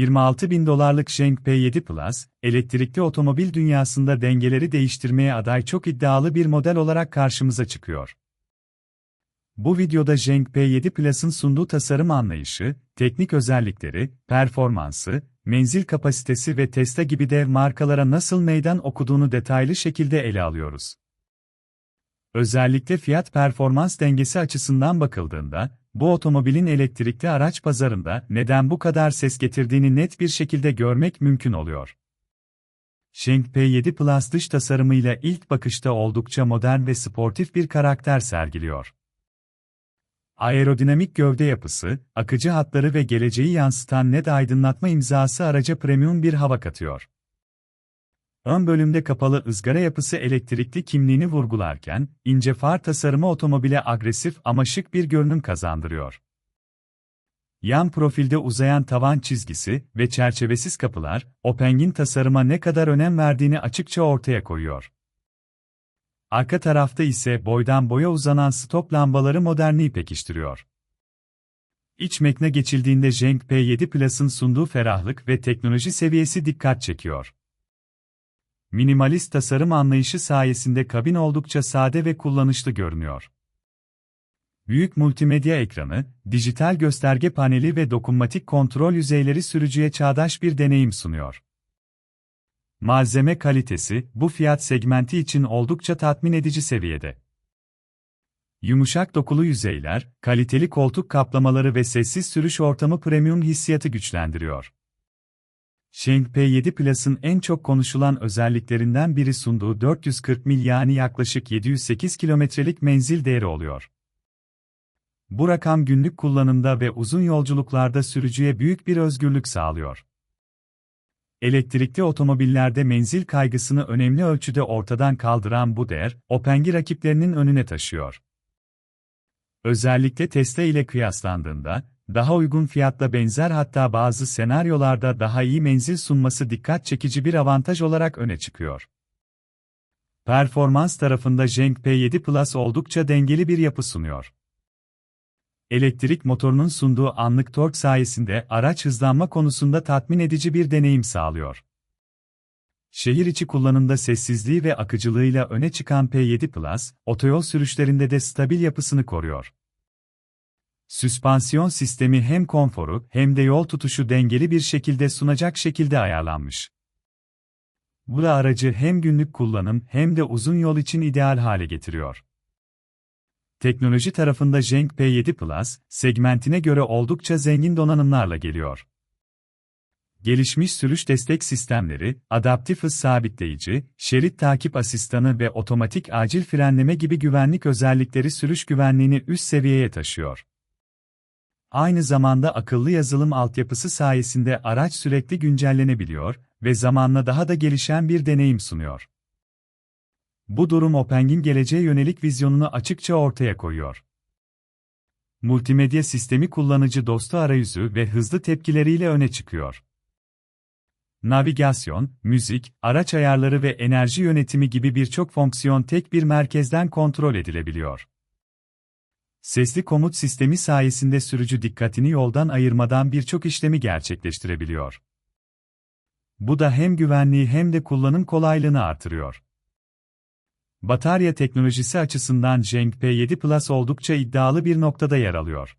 26 bin dolarlık Zheng P7 Plus, elektrikli otomobil dünyasında dengeleri değiştirmeye aday çok iddialı bir model olarak karşımıza çıkıyor. Bu videoda Zheng P7 Plus'ın sunduğu tasarım anlayışı, teknik özellikleri, performansı, menzil kapasitesi ve Tesla gibi dev markalara nasıl meydan okuduğunu detaylı şekilde ele alıyoruz. Özellikle fiyat performans dengesi açısından bakıldığında, bu otomobilin elektrikli araç pazarında neden bu kadar ses getirdiğini net bir şekilde görmek mümkün oluyor. Shank P7 Plus dış tasarımıyla ilk bakışta oldukça modern ve sportif bir karakter sergiliyor. Aerodinamik gövde yapısı, akıcı hatları ve geleceği yansıtan net aydınlatma imzası araca premium bir hava katıyor. Ön bölümde kapalı ızgara yapısı elektrikli kimliğini vurgularken, ince far tasarımı otomobile agresif ama şık bir görünüm kazandırıyor. Yan profilde uzayan tavan çizgisi ve çerçevesiz kapılar, Openg'in tasarıma ne kadar önem verdiğini açıkça ortaya koyuyor. Arka tarafta ise boydan boya uzanan stop lambaları modernliği pekiştiriyor. İç mekne geçildiğinde Zheng P7 Plus'ın sunduğu ferahlık ve teknoloji seviyesi dikkat çekiyor. Minimalist tasarım anlayışı sayesinde kabin oldukça sade ve kullanışlı görünüyor. Büyük multimedya ekranı, dijital gösterge paneli ve dokunmatik kontrol yüzeyleri sürücüye çağdaş bir deneyim sunuyor. Malzeme kalitesi, bu fiyat segmenti için oldukça tatmin edici seviyede. Yumuşak dokulu yüzeyler, kaliteli koltuk kaplamaları ve sessiz sürüş ortamı premium hissiyatı güçlendiriyor. Sheng P7 Plus'ın en çok konuşulan özelliklerinden biri sunduğu 440 mil yani yaklaşık 708 kilometrelik menzil değeri oluyor. Bu rakam günlük kullanımda ve uzun yolculuklarda sürücüye büyük bir özgürlük sağlıyor. Elektrikli otomobillerde menzil kaygısını önemli ölçüde ortadan kaldıran bu değer, Openg'i rakiplerinin önüne taşıyor. Özellikle Tesla ile kıyaslandığında, daha uygun fiyatla benzer hatta bazı senaryolarda daha iyi menzil sunması dikkat çekici bir avantaj olarak öne çıkıyor. Performans tarafında Zheng P7 Plus oldukça dengeli bir yapı sunuyor. Elektrik motorunun sunduğu anlık tork sayesinde araç hızlanma konusunda tatmin edici bir deneyim sağlıyor. Şehir içi kullanımda sessizliği ve akıcılığıyla öne çıkan P7 Plus, otoyol sürüşlerinde de stabil yapısını koruyor. Süspansiyon sistemi hem konforu hem de yol tutuşu dengeli bir şekilde sunacak şekilde ayarlanmış. Bu da aracı hem günlük kullanım hem de uzun yol için ideal hale getiriyor. Teknoloji tarafında Zheng P7 Plus, segmentine göre oldukça zengin donanımlarla geliyor. Gelişmiş sürüş destek sistemleri, adaptif hız sabitleyici, şerit takip asistanı ve otomatik acil frenleme gibi güvenlik özellikleri sürüş güvenliğini üst seviyeye taşıyor. Aynı zamanda akıllı yazılım altyapısı sayesinde araç sürekli güncellenebiliyor ve zamanla daha da gelişen bir deneyim sunuyor. Bu durum Openg'in geleceğe yönelik vizyonunu açıkça ortaya koyuyor. Multimedya sistemi kullanıcı dostu arayüzü ve hızlı tepkileriyle öne çıkıyor. Navigasyon, müzik, araç ayarları ve enerji yönetimi gibi birçok fonksiyon tek bir merkezden kontrol edilebiliyor. Sesli komut sistemi sayesinde sürücü dikkatini yoldan ayırmadan birçok işlemi gerçekleştirebiliyor. Bu da hem güvenliği hem de kullanım kolaylığını artırıyor. Batarya teknolojisi açısından Zheng P7 Plus oldukça iddialı bir noktada yer alıyor.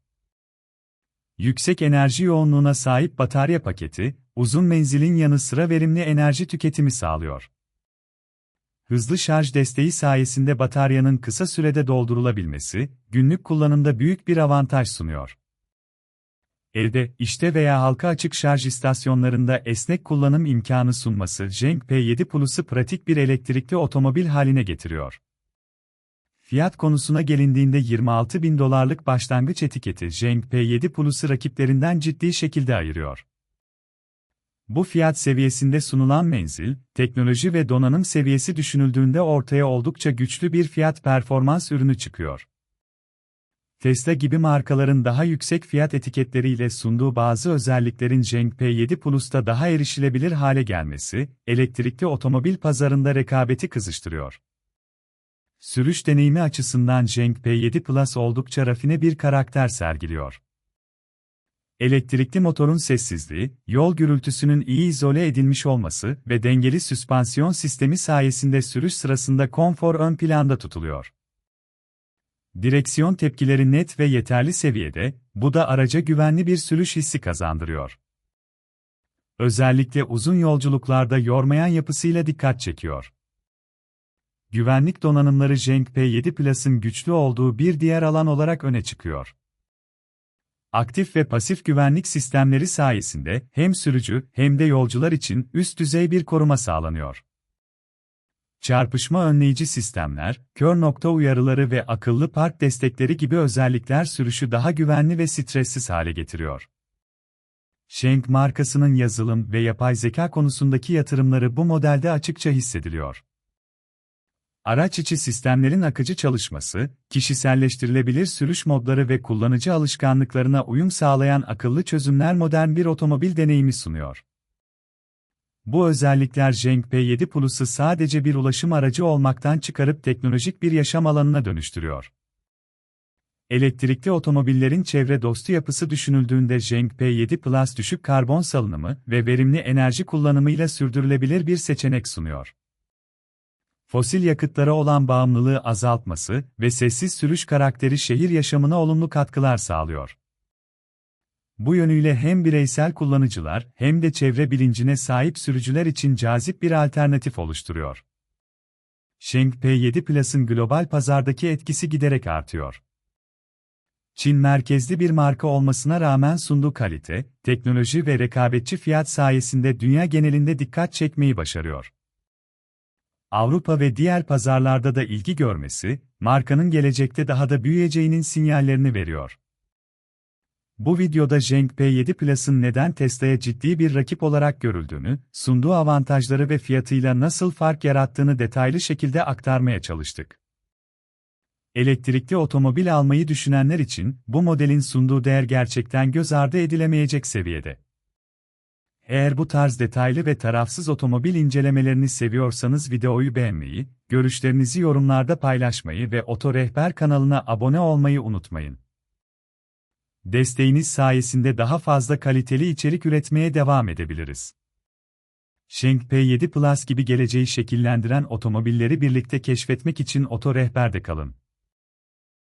Yüksek enerji yoğunluğuna sahip batarya paketi, uzun menzilin yanı sıra verimli enerji tüketimi sağlıyor. Hızlı şarj desteği sayesinde bataryanın kısa sürede doldurulabilmesi, günlük kullanımda büyük bir avantaj sunuyor. Evde, işte veya halka açık şarj istasyonlarında esnek kullanım imkanı sunması Zheng P7 Plus'ı pratik bir elektrikli otomobil haline getiriyor. Fiyat konusuna gelindiğinde 26 bin dolarlık başlangıç etiketi Zheng P7 Plus'ı rakiplerinden ciddi şekilde ayırıyor. Bu fiyat seviyesinde sunulan menzil, teknoloji ve donanım seviyesi düşünüldüğünde ortaya oldukça güçlü bir fiyat performans ürünü çıkıyor. Tesla gibi markaların daha yüksek fiyat etiketleriyle sunduğu bazı özelliklerin Zheng P7 Plus'ta daha erişilebilir hale gelmesi, elektrikli otomobil pazarında rekabeti kızıştırıyor. Sürüş deneyimi açısından Zheng P7 Plus oldukça rafine bir karakter sergiliyor. Elektrikli motorun sessizliği, yol gürültüsünün iyi izole edilmiş olması ve dengeli süspansiyon sistemi sayesinde sürüş sırasında konfor ön planda tutuluyor. Direksiyon tepkileri net ve yeterli seviyede, bu da araca güvenli bir sürüş hissi kazandırıyor. Özellikle uzun yolculuklarda yormayan yapısıyla dikkat çekiyor. Güvenlik donanımları Jenk P7 Plus'ın güçlü olduğu bir diğer alan olarak öne çıkıyor. Aktif ve pasif güvenlik sistemleri sayesinde hem sürücü hem de yolcular için üst düzey bir koruma sağlanıyor. Çarpışma önleyici sistemler, kör nokta uyarıları ve akıllı park destekleri gibi özellikler sürüşü daha güvenli ve stressiz hale getiriyor. Schenk markasının yazılım ve yapay zeka konusundaki yatırımları bu modelde açıkça hissediliyor. Araç içi sistemlerin akıcı çalışması, kişiselleştirilebilir sürüş modları ve kullanıcı alışkanlıklarına uyum sağlayan akıllı çözümler modern bir otomobil deneyimi sunuyor. Bu özellikler Jenk P7 Plus'ı sadece bir ulaşım aracı olmaktan çıkarıp teknolojik bir yaşam alanına dönüştürüyor. Elektrikli otomobillerin çevre dostu yapısı düşünüldüğünde Jenk P7 Plus düşük karbon salınımı ve verimli enerji kullanımıyla sürdürülebilir bir seçenek sunuyor. Fosil yakıtlara olan bağımlılığı azaltması ve sessiz sürüş karakteri şehir yaşamına olumlu katkılar sağlıyor. Bu yönüyle hem bireysel kullanıcılar hem de çevre bilincine sahip sürücüler için cazip bir alternatif oluşturuyor. Sheng P7 Plus'ın global pazardaki etkisi giderek artıyor. Çin merkezli bir marka olmasına rağmen sunduğu kalite, teknoloji ve rekabetçi fiyat sayesinde dünya genelinde dikkat çekmeyi başarıyor. Avrupa ve diğer pazarlarda da ilgi görmesi, markanın gelecekte daha da büyüyeceğinin sinyallerini veriyor. Bu videoda Zheng P7 Plus'ın neden Tesla'ya ciddi bir rakip olarak görüldüğünü, sunduğu avantajları ve fiyatıyla nasıl fark yarattığını detaylı şekilde aktarmaya çalıştık. Elektrikli otomobil almayı düşünenler için bu modelin sunduğu değer gerçekten göz ardı edilemeyecek seviyede. Eğer bu tarz detaylı ve tarafsız otomobil incelemelerini seviyorsanız videoyu beğenmeyi, görüşlerinizi yorumlarda paylaşmayı ve Oto Rehber kanalına abone olmayı unutmayın. Desteğiniz sayesinde daha fazla kaliteli içerik üretmeye devam edebiliriz. Schenk P7 Plus gibi geleceği şekillendiren otomobilleri birlikte keşfetmek için Oto Rehber'de kalın.